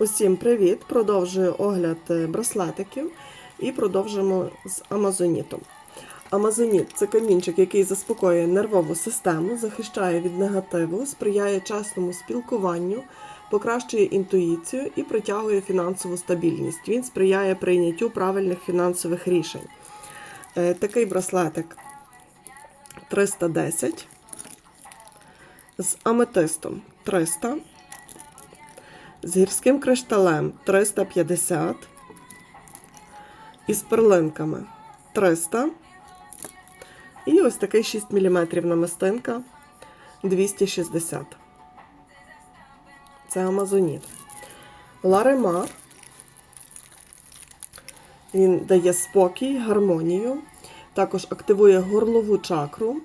Усім привіт! Продовжую огляд е, браслетиків і продовжимо з амазонітом. Амазоніт це камінчик, який заспокоює нервову систему, захищає від негативу, сприяє чесному спілкуванню, покращує інтуїцію і притягує фінансову стабільність. Він сприяє прийняттю правильних фінансових рішень. Е, Такий браслетик 310 з аметистом 300 з гірським кришталем 350, із перлинками 300. І ось такий 6 мм намистинка 260. Це Амазоніт. Ларемар. Він дає спокій, гармонію, також активує горлову чакру,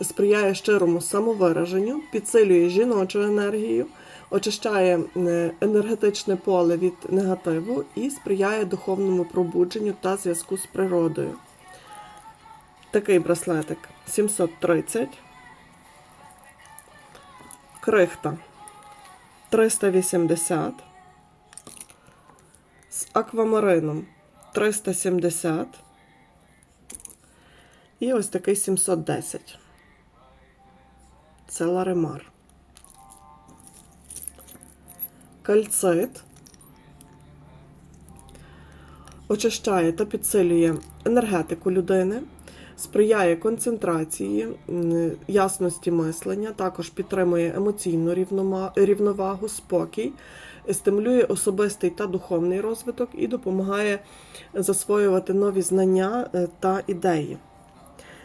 сприяє щирому самовираженню, підсилює жіночу енергію, очищає е, енергетичне поле від негативу і сприяє духовному пробудженню та зв'язку з природою. Такий браслетик 730. Крихта 380. З аквамарином 370. І ось такий 710. Це ларемар. Кальцит. Очищає та підсилює енергетику людини, сприяє концентрації, ясності мислення, також підтримує емоційну рівновагу, спокій, стимулює особистий та духовний розвиток і допомагає засвоювати нові знання е, та ідеї.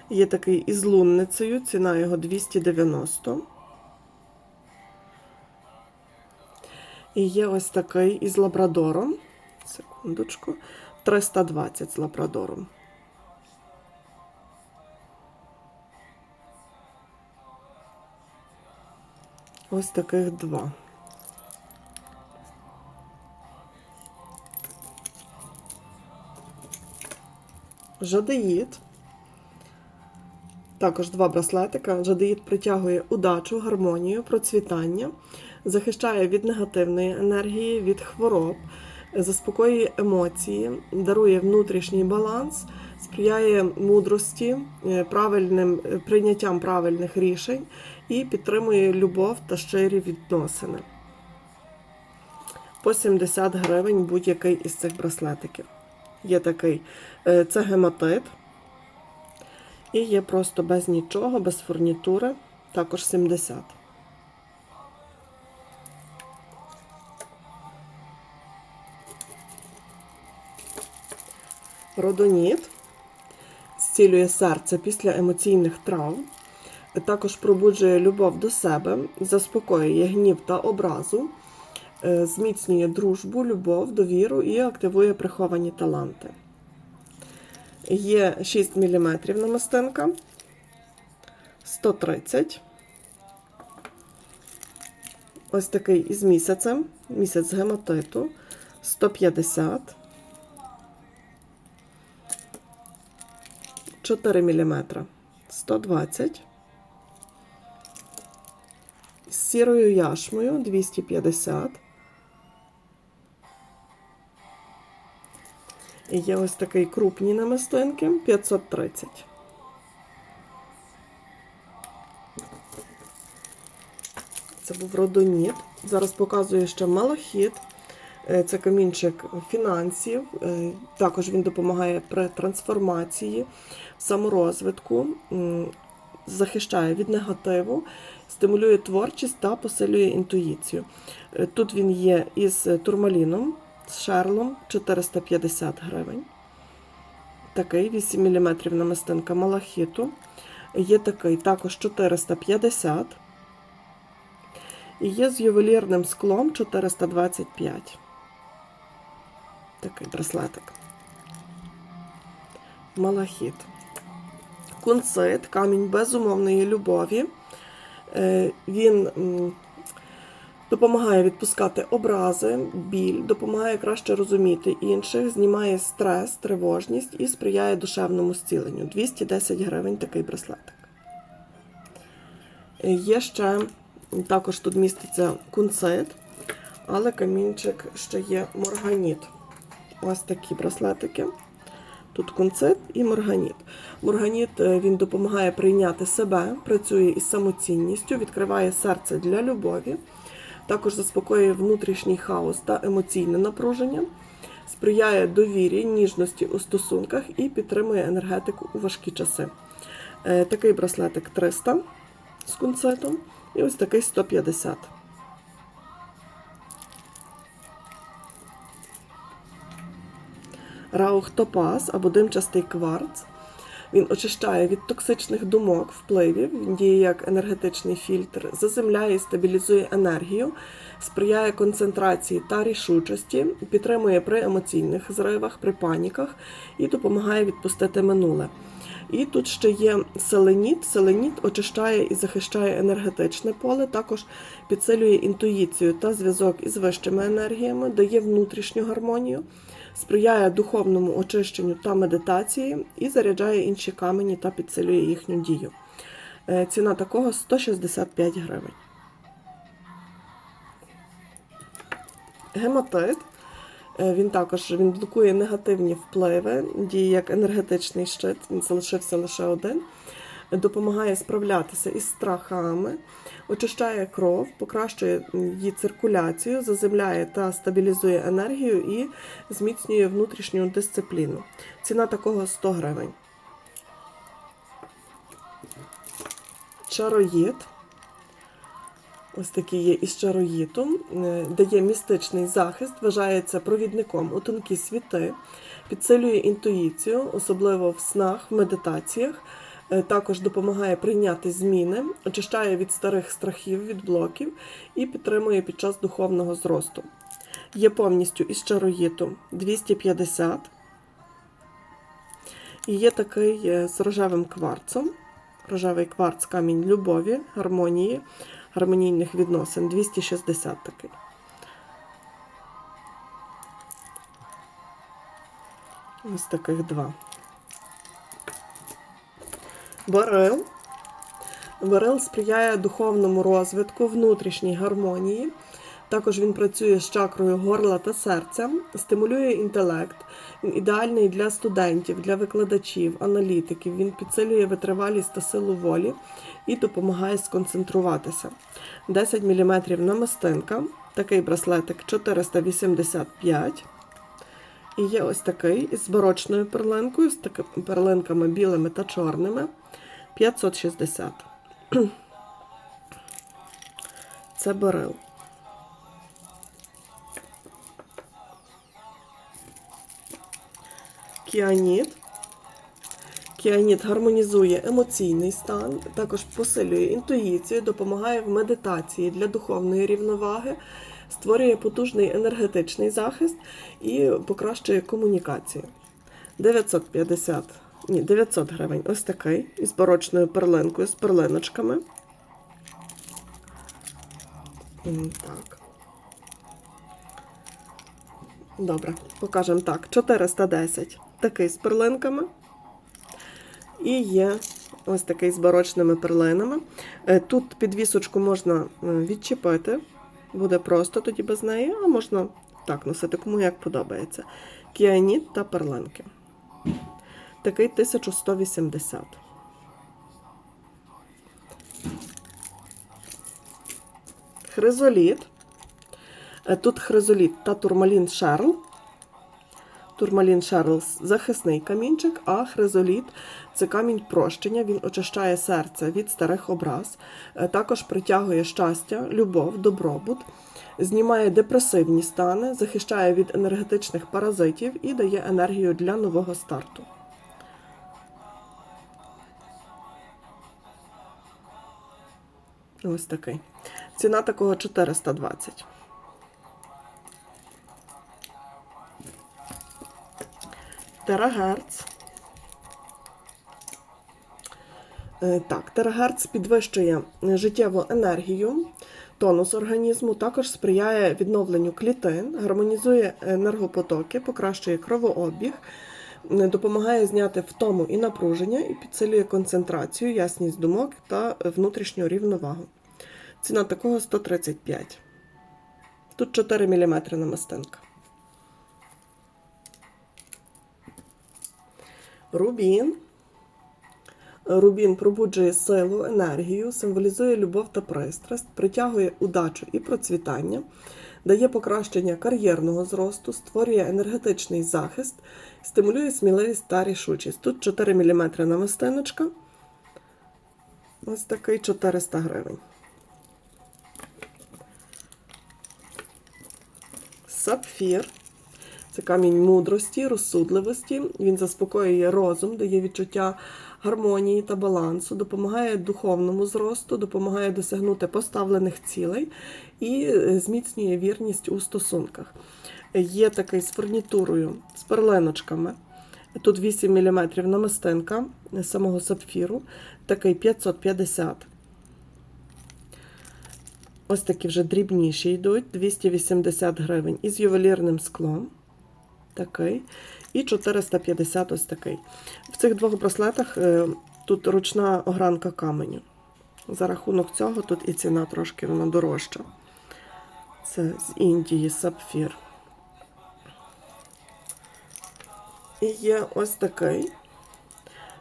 Є такий із лунницею, ціна його 290. І є ось такий із лабрадором. Секундочку. 320 з лабрадором. Ось таких два. Жадеїд. Також два браслетика. Жадеїд притягує удачу, гармонію, процвітання, захищає від негативної енергії, від хвороб, заспокоює емоції, дарує внутрішній баланс, сприяє мудрості, е, правильним е, прийняттям правильних рішень і підтримує любов та щирі відносини. По 70 гривень будь-який із цих браслетиків. Є такий е, це гематит. І є просто без нічого, без фурнітури, також 70. Родоніт зцілює серце після емоційних травм, також пробуджує любов до себе, заспокоює гнів та образу, е, зміцнює дружбу, любов, довіру і активує приховані таланти. Є 6 мм намистинка, 130. Ось такий із місяцем, місяць гематиту, 150. 4 мм, 120. З сірою яшмою 250. І є ось такий крупні намистинки 530. Це був родоніт. Зараз показую ще малахіт. Е, Це камінчик фінансів. Е, Також він допомагає при трансформації, саморозвитку, захищає від негативу, стимулює творчість та посилює інтуїцію. Е, Тут він є із турмаліном, з шерлом 450 гривень. Такий 8 мм намистинка малахіту. Є такий також 450. І є з ювелірним склом 425. Такий браслетик. Малахіт. Кунцит, камінь безумовної любові. Е, Він допомагає відпускати образи, біль, допомагає краще розуміти інших, знімає стрес, тривожність і сприяє душевному зціленню. 210 гривень такий браслетик. Е, Є ще також тут міститься кунцит. Але камінчик ще є морганіт. Ось такі браслетики. Тут концит і морганіт. Морганіт е, він допомагає прийняти себе, працює із самоцінністю, відкриває серце для любові, також заспокоює внутрішній хаос та емоційне напруження, сприяє довірі, ніжності у стосунках і підтримує енергетику у важкі часи. Е, Такий браслетик 300 з концитом, і ось такий 150. Раух топаз або димчастий кварц. Він очищає від токсичних думок, впливів, він діє як енергетичний фільтр, заземляє і стабілізує енергію, сприяє концентрації та рішучості, підтримує при емоційних зривах, при паніках і допомагає відпустити минуле. І тут ще є селеніт. Селеніт очищає і захищає енергетичне поле, також підсилює інтуїцію та зв'язок із вищими енергіями, дає внутрішню гармонію, сприяє духовному очищенню та медитації і заряджає інші камені та підсилює їхню дію. Е, Ціна такого 165 гривень. Гематит. Е, Він також він блокує негативні впливи, діє як енергетичний щит, він залишився лише один. Допомагає справлятися із страхами, очищає кров, покращує її циркуляцію, заземляє та стабілізує енергію і зміцнює внутрішню дисципліну. Ціна такого 100 гривень. Чароїд. Ось такий є із чароїтом, е, дає містичний захист, вважається провідником у тонкі світи, підсилює інтуїцію, особливо в снах, в медитаціях. Е, Також допомагає прийняти зміни, очищає від старих страхів, від блоків і підтримує під час духовного зросту. Є повністю із чароїту 250. І є такий е, з рожевим кварцом. Рожевий кварц камінь любові, гармонії, гармонійних відносин 260 такий. Ось таких два. Барил. Барил сприяє духовному розвитку, внутрішній гармонії. Також він працює з чакрою горла та серця, стимулює інтелект. Ідеальний для студентів, для викладачів, аналітиків. Він підсилює витривалість та силу волі і допомагає сконцентруватися. 10 мм намистинка. Такий браслетик 485. І є ось такий із барочною перлинкою, з такими перлинками білими та чорними. 560. Це берил. Кіаніт. Кіаніт гармонізує емоційний стан, також посилює інтуїцію, допомагає в медитації для духовної рівноваги, створює потужний енергетичний захист і покращує комунікацію. 950, ні, 900 гривень. Ось такий із барочною перлинкою, з перлиночками. Так. Добре, покажемо так. 410. Такий з перлинками. І є ось такий з барочними перлинами. Е, Тут підвісочку можна е, відчепити, буде просто тоді без неї, а можна так носити, кому як подобається. Кіаніт та перлинки. Такий 1180. Хризоліт. Е, Тут хризоліт та турмалін шерл. Турмалін Шерл захисний камінчик, а хризоліт це камінь прощення. Він очищає серце від старих образ, е, також притягує щастя, любов, добробут, знімає депресивні стани, захищає від енергетичних паразитів і дає енергію для нового старту. Ось такий. Ціна такого 420. Терагерц. Е, Так, терагерц підвищує життєву енергію, тонус організму, також сприяє відновленню клітин, гармонізує енергопотоки, покращує кровообіг, е, допомагає зняти втому і напруження і підсилює концентрацію, ясність думок та внутрішню рівновагу. Ціна такого 135. Тут 4 мм намистинка. Рубін. Рубін пробуджує силу, енергію, символізує любов та пристрасть, притягує удачу і процвітання, дає покращення кар'єрного зросту, створює енергетичний захист, стимулює сміливість та рішучість. Тут 4 мм намистиночка. Ось такий 400 гривень. Сапфір. Це камінь мудрості, розсудливості. Він заспокоює розум, дає відчуття гармонії та балансу, допомагає духовному зросту, допомагає досягнути поставлених цілей і е, зміцнює вірність у стосунках. Є такий з фурнітурою, з перлиночками. Тут 8 мм намистинка самого сапфіру, такий 550. Ось такі вже дрібніші йдуть, 280 гривень. Із ювелірним склом. Такий. І 450 ось такий. В цих двох браслетах е, тут ручна огранка каменю. За рахунок цього тут і ціна трошки вона дорожча. Це з Індії сапфір. І є ось такий.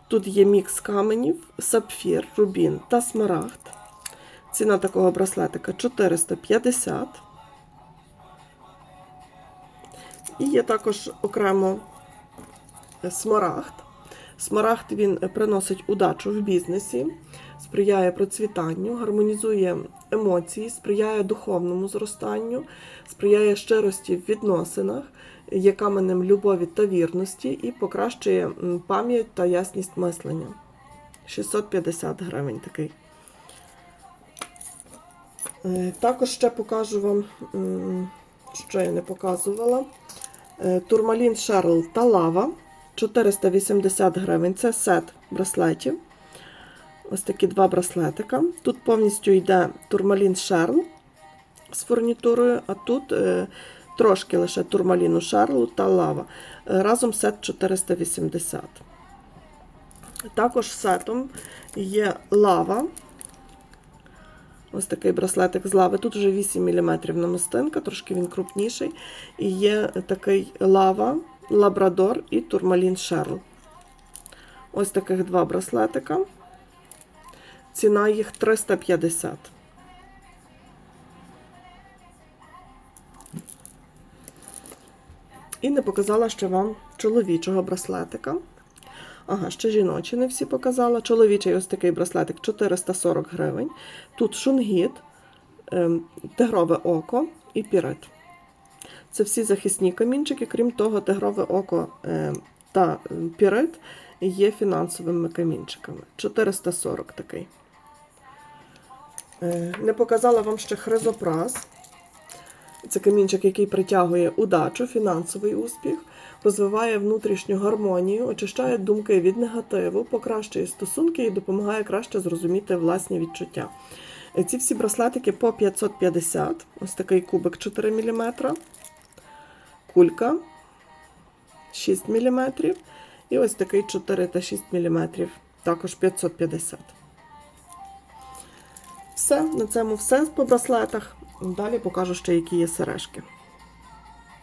Тут є мікс каменів, сапфір, рубін та смарагд. Ціна такого браслетика 450. І є також окремо смарагд. Смарагд він приносить удачу в бізнесі, сприяє процвітанню, гармонізує емоції, сприяє духовному зростанню, сприяє щирості в відносинах, є каменем любові та вірності і покращує пам'ять та ясність мислення. 650 гривень такий. Е, Також ще покажу вам, що я не показувала. Е, Турмалін Шерл та лава 480 гривень. Це сет браслетів. Ось такі два браслетика. Тут повністю йде турмалін Шерл з фурнітурою, а тут е, трошки лише турмаліну Шерлу та лава. Е, Разом сет 480. Також сетом є лава. Ось такий браслетик з лави. Тут вже 8 мм намистинка, трошки він крупніший. І є такий лава, лабрадор і турмалін шерл. Ось таких два браслетика. Ціна їх 350. І не показала ще вам чоловічого браслетика. Ага, ще жіночі не всі показала. Чоловічий ось такий браслетик 440 гривень. Тут шунгіт, ем, тигрове око і пірит. Це всі захисні камінчики, крім того, тигрове око ем, та ем, пірит є фінансовими камінчиками. 440 такий. Е, Не показала вам ще хризопрас. Це камінчик, який притягує удачу, фінансовий успіх, розвиває внутрішню гармонію, очищає думки від негативу, покращує стосунки і допомагає краще зрозуміти власні відчуття. Ці всі браслетики по 550, ось такий кубик 4 мм, кулька 6 мм, і ось такий 4 та 6 мм, також 550. Все, на цьому все по браслетах. Далі покажу ще, які є сережки.